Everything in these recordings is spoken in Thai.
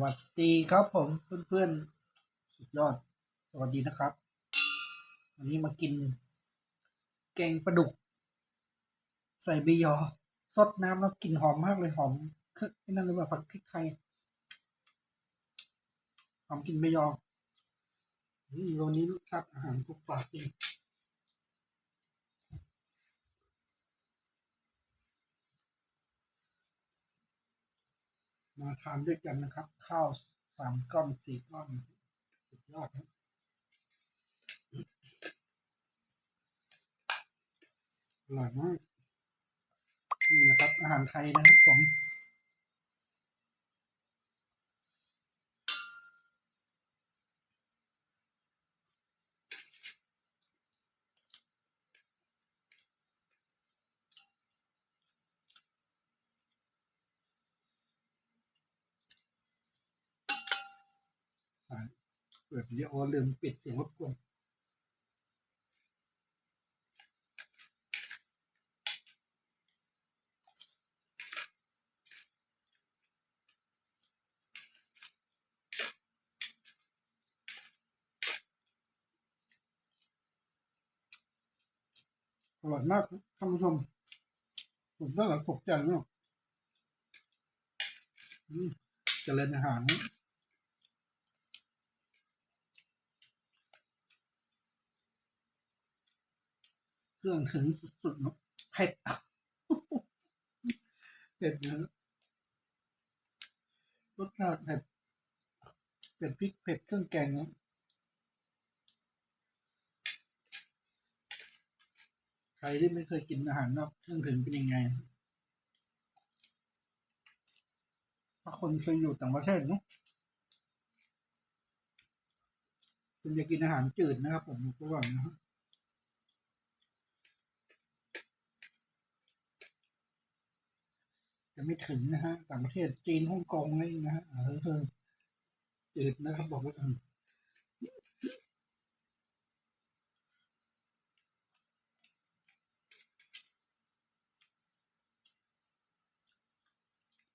วัสดีครับผมเพื่อนๆสุดยอด สวัสดีนะครับ วันนี้มากิน แกงปลาดุก ใส่ใบยอสดน้ำแล้วกลิ่นหอมมากเลยหอมคือไอ้นั่นเลยว่าผัดพริกไทยหอมกลิ่นใบยอวันนี้รสชาติอาหารทุกปากจริง มาทานด้วยกันนะครับ ข้าวสามก้อนสี่ก้อนสุดยอดครับอร่อยมากนี่นะครับอาหารไทยนะครับผม ปิดวิดีโอลืมปิดเสียงรบกวนอร่อยมากครับท่านผู้ชมผมตั้งแต่ตกใจเนาะอืมเจริญอาหาร เครื่องถึงสุดๆเนอะเผ็ดเผ็ดนะรสชาติเผ็ดเผ็ดพริกเผ็ดเครื่องแกงนะใครที่ไม่เคยกินอาหารนอกเครื่องถึงเป็นยังไงถ้าคนเคยอยู่ต่างประเทศเนาะคุณจะกินอาหารจืดนะครับผมก็ว่านะครับ จะไม่ถึงนะฮะต่างประเทศจีนฮ่องกงอะไรนะฮะเออจืดนะครับบอกไว้ก่อน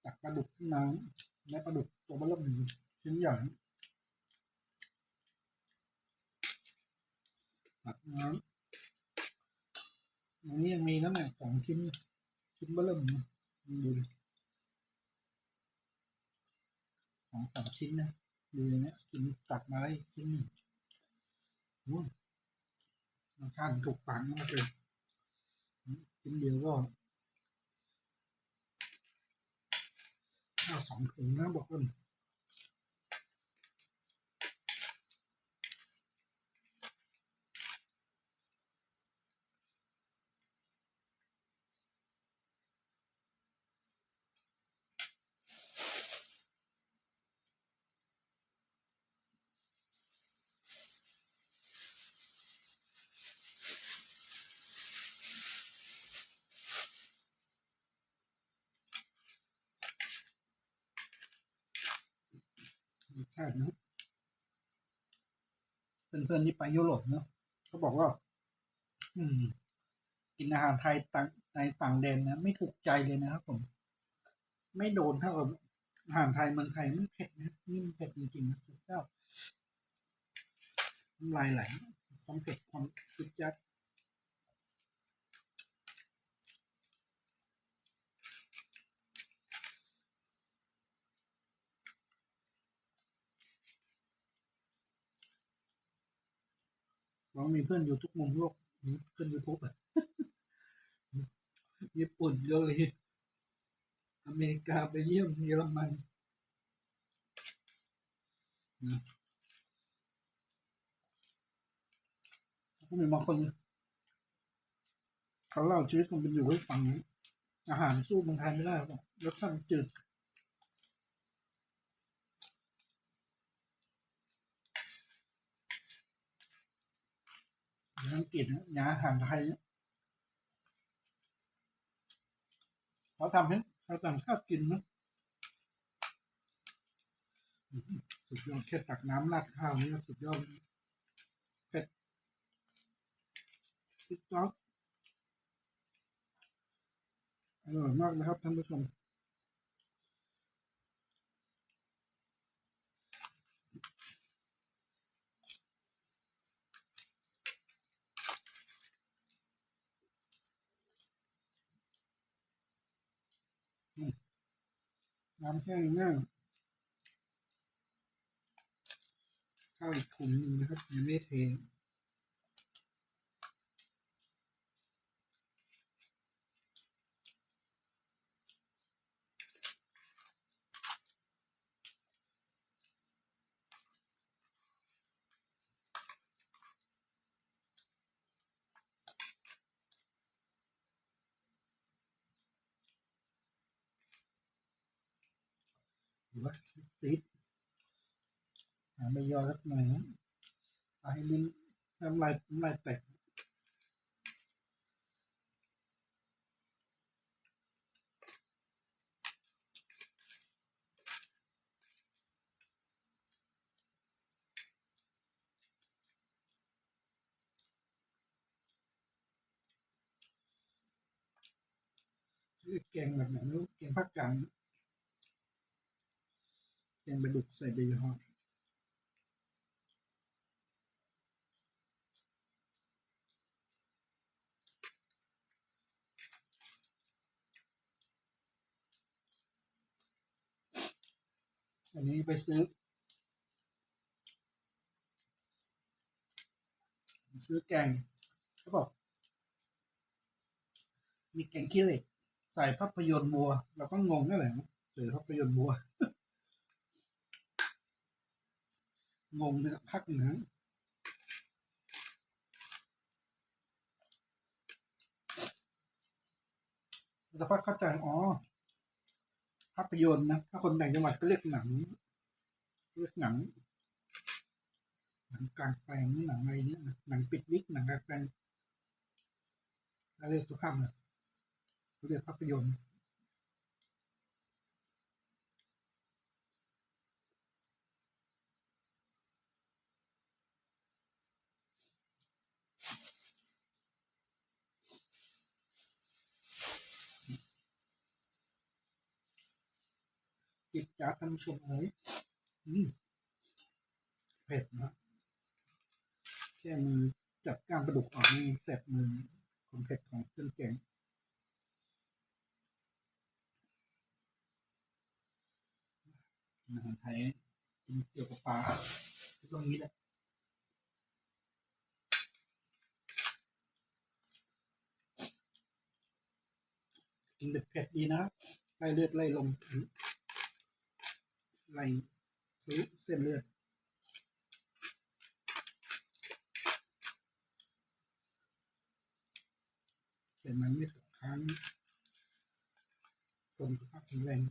ตักปลาดุกขึ้นมาแม่ปลาดุกตัวเบลเริ่มชิ้นใหญ่ตักน้ำอันนี้ยังมีน้ำหนักสองชิ้นชิ้นเบลเริ่มดูดิส องสามชิ้นนะดูเงี้ยกินตักมาได้ชิ้นหนึ่งนู้นรสชาติถูกปากมากเลยชิ้นเดียวก็ถ้าสองถุงนะบอกกันส ชาตินะเพื่อนๆที่ไปยุโรปเนาะเขาบอกว่า อืม กินอาหารไทยต่างในต่างแดนนะไม่ถูกใจเลยนะครับผม ไม่โดนเท่ากับอาหารไทยเมืองไทยมันเผ็ดนะนี่มันเผ็ดจริงๆนะสุดยอดน้ำลายไหลความเผ็ดความสุดยัด เรามีเพื่อนอยู่ทุกมุมโลกเพื่อนยูทูบญี่ปุ่นเกาหลีอเมริกาไปเยี่ยมเยอรมันนะก็มีบางคนเขาเล่าชีวิตคนเป็นอยู่ให้ฟังอาหารสู้เมืองไทยไม่ได้หรอกรสชาติจืด อังกฤษนะอย่างอาหารไทยเนี่ยเขาทำให้เขาต่างชาติกินนะสุดยอดแค่ตักน้ำราดข้าวนี่สุดยอดเผ็ดสุดยอดอร่อยมากนะครับท่านผู้ชม น้ำแห้งมาเข้าวอีกถุงหนึงนะครับยังไม่เท ว่าซีดหาไม่ยอสักหน่อยนะเอาให้ลิ้นน้ำลายน้ำลายแตกแกงแบบไหนไม่รู้แกงภาคกลาง แกงปลาดุกใส่ใบยออันนี้ไปซื้อ ซื้อแกงเขาบอกมีแกงขี้เหล็ก ใส่ภาพยนตร์บัว เราก็งงนั่นแหละใส่ภาพยนตร์บัว งงเนี่ยพักหนึ่งนะสักพักเข้าใจอ๋อ ภาพยนตร์นะ ถ้าคนต่างจังหวัดก็เรียกหนัง เรียกหนัง หนังกลางแปลงหนังอะไรเนี่ยหนังปิดวิกหนังกลางแปลงแล้วเรียกสุภาพนะเขาเรียกภาพยนตร์ จ้าท่านผู้ชมเอ้ยเผ็ดนะแค่มือจับก้างกระดูกออกนี่แสบมือความเผ็ดของเครื่องแกงอาหารไทยกินเกี่ยวกับปลาตรงนี้แหละกินแบบเผ็ดดีนะไล่เลือดไล่ลม ไล่ทะลุเส้นเลือดแต่มันไม่ตกค้างคนสุขภาพแข็งแรง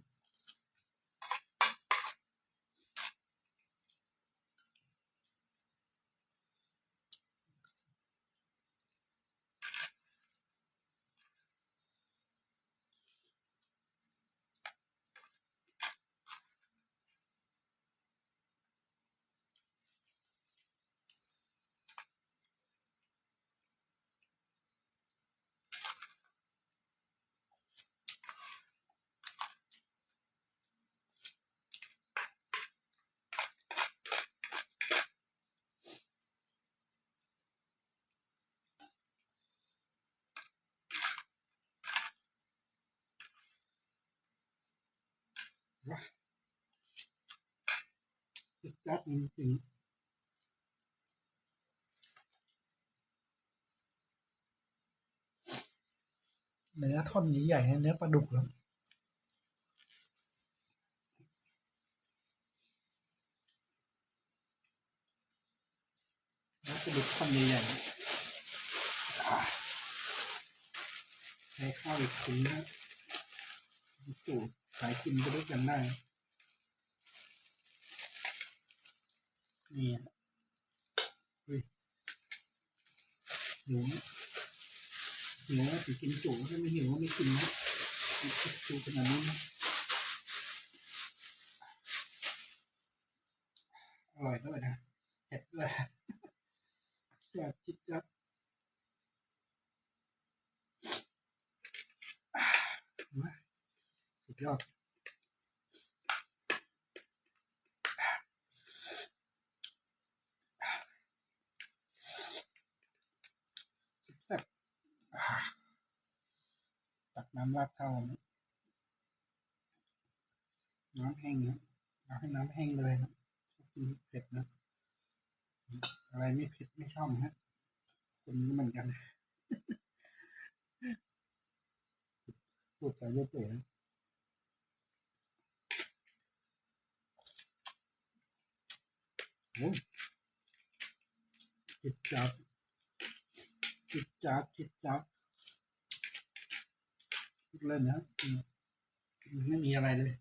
จัดจริงเนื้อท่อนนี้ใหญ่เนื้อปลาดุกแล้วเนื้อปลาดุกท่อนใหญ่ใช้ข้าวอีกถุงนะจู่ขายกินไปด้วยกันได้ นี่อะเฮ้ยหิวหิวนะถึงกินจุถ้าไม่หิวก็ไม่กินนะจุขนาดนี้นะอร่อยด้วยนะเผ็ดด้วยแซ่บจิ๊ดจัดมาสุดยอด แซ่บอ่าตัก น้ำราดข้า น้ำแห้งนะเอาให้น้ำแห้งเลยนะชอบกินเผ็ดนะ อะไรไม่เผ็ดไม่ชอบฮะคนนี้เหมือนกันพูดไปเรื่อยๆนะโอ้ยจิตจับจิตจับจิตจับ เล่นนะไม่มีอะไรเลย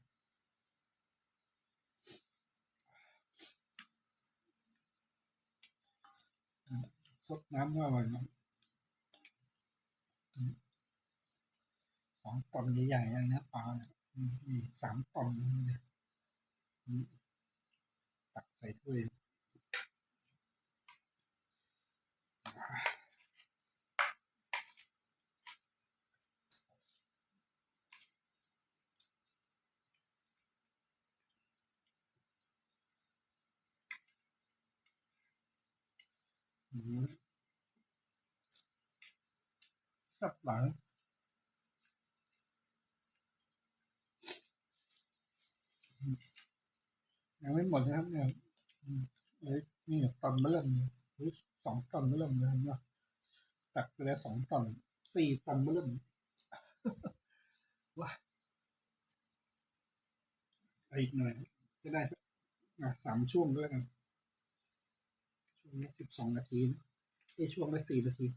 สดน้ำก็อร่อยนะสองตอนใหญ่ๆเลยนะปลาเนี่ยอืมนี่สามตอนเลยอืมตักใส่ถ้วยอืม สับหลัง ยังไม่หมดนะครับเนี่ยเอ้ยนี่ตอนเริ่มเลยสองตอนเริ่มเลยเนาะตักไปแล้วสองตอนสี่ตอนเริ่มว้าอาอีกหน่อยจะได้สามช่วงด้วยกันช่วงนี้สิบสองนาทีไอ้ช่วงละสี่นาที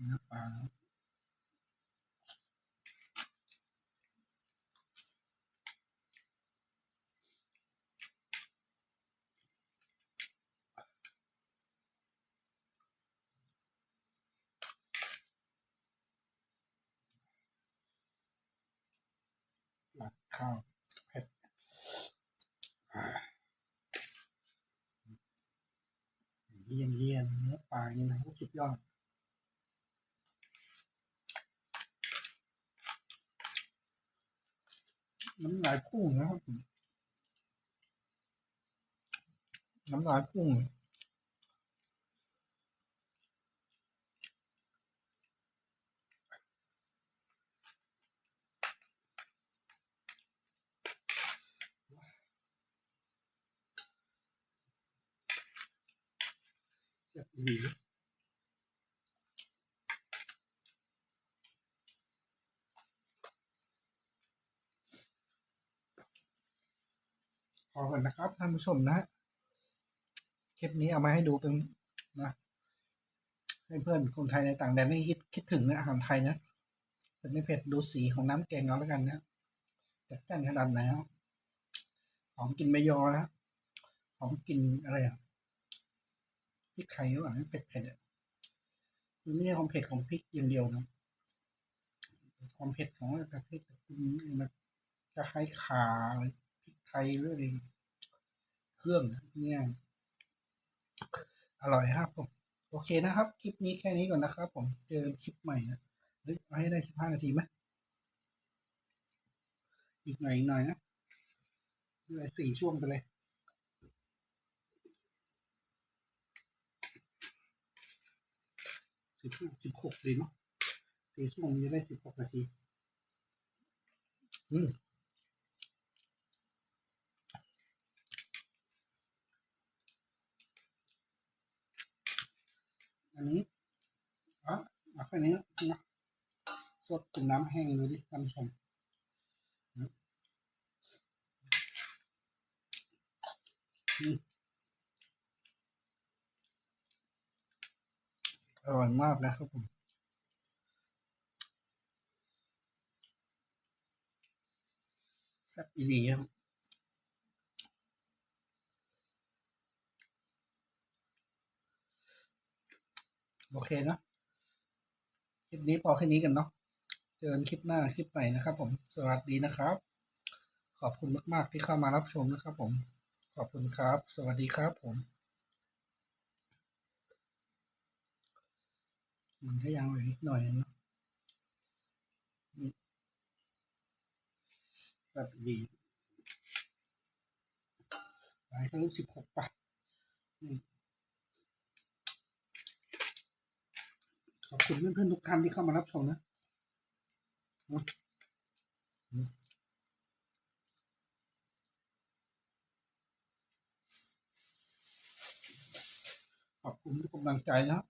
เนื้อปลานะหลักข้าวเผ็ดอ่าเยี่ยมเยี่ยมเนื้อปลานี่นะสุดยอดน้ำลายพุ่งนะครับผมน้ำลายพุ่งเสียบดี อกันนะครับท่านผู้ชมนะ คลิปนี้เอามาให้ดูเป็นนะให้เพื่อนคนไทยในต่างแดนได้คิดคิดถึงนะอาหารไทยนะเป็นไม่เผ็ดดูสีของน้ำแกงเอาแล้วกันนะจัดจ้านขนาดไหนหอมกลินใบยอนะหอมกลินอะไรอะพริกไทยหรือเปล่าเผ็ดเผ็ดอะมันไม่ใช่ความเผ็ดของพริกอย่างเดียวนะความเผ็ดของประเภทมันจะคล้ายขาพริก ไทยหรืออะไรเครื่องเนี่ยอร่อยครับผมโอเคนะครับ คลิปนี้แค่นี้ก่อนนะครับ ผมเจอคลิปใหม่นะเฮ้ยเอาให้ได้สิบห้านาทีไหมอีกหน่อยอีกหน่อยนะเลือสี่ช่วงไปเลยสิบห้าสิบหกดีเนาะสี่ช่วงนจะได้สิบหกนาที อืม อันนี้อะเอาแค่นี้นะสดเป็นน้ำแห้งดูดิท่านผู้ชมอร่อยมากนะครับผมแซ่บอีหลีครับ โอเคเนอะคลิปนี้พอแค่นี้กันเนาะเจอกันคลิปหน้าคลิปใหม่นะครับ ผมสวัสดีนะครับ ขอบคุณมาก ๆ ที่เข้ามารับชมนะครับ ผม ขอบคุณครับ สวัสดีครับผม มันก็ยังเหลืออีกหน่อยนะแบบดีไปทะลุสิบหกป่ะอืม ขอบคุณเพื่อนๆทุกท่านที่เข้ามารับชมนะขอบคุณทุกกำลังใจนะครับ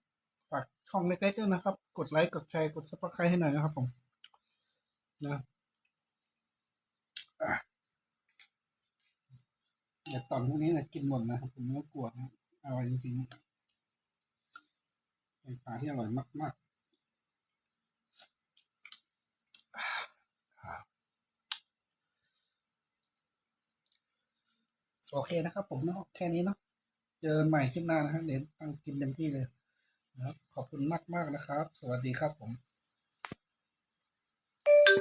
ฝากช่องเล็กๆด้วยนะครับ กดไลค์กดแชร์กดซับสไครต์ให้หน่อยนะครับผมนะอะเดี๋ยวตอนพวกนี้นะกินหมดนะครับผมไม่กลัวนะอร่อยจริงๆ เป็นปลาที่อร่อยมากๆอะโอเคนะครับผมเนาะแค่นี้เนาะเจอกันใหม่คลิปหน้านะครับเดี๋ยวตั้งกินเต็มที่เลยนะครับขอบคุณมากๆนะครับ สวัสดีครับผม